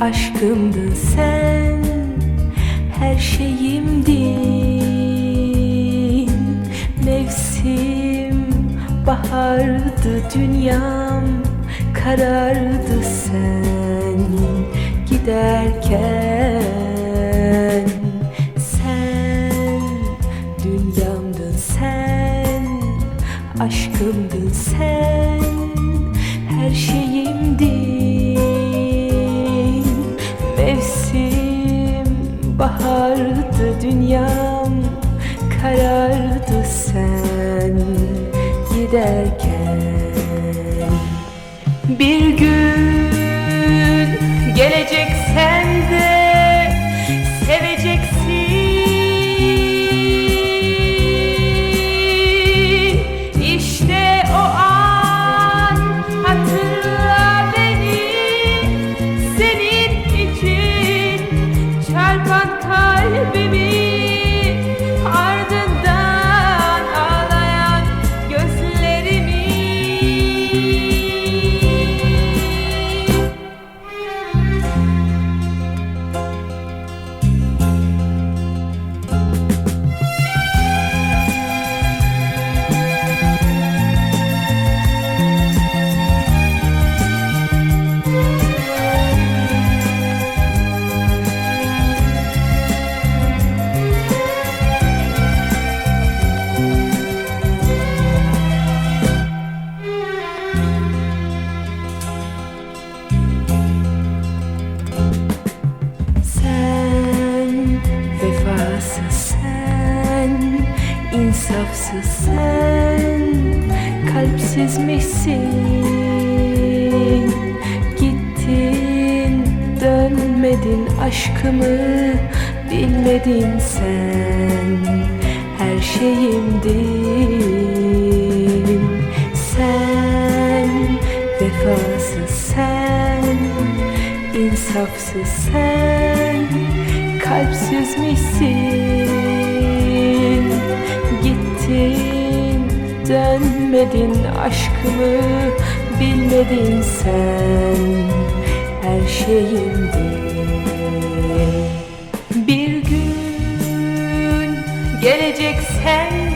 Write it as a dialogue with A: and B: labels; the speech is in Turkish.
A: Aşkımdın sen Her şeyimdin. Mevsim bahardı dünyam Karardı sen giderken. Sen dünyamdın sen Aşkımdın sen Her şeyimdin. Mevsim bahardı dünyam Karardı. Sen giderken Bir gün. Gelecek insafsız sen kalpsiz misin? Gittin dönmedin aşkımı bilmedin sen. Her şeyimdin sen vefasız sen insafsız sen kalpsiz dönmedin aşkımı bilmedin sen her şeyimdin bir gün gelecek sen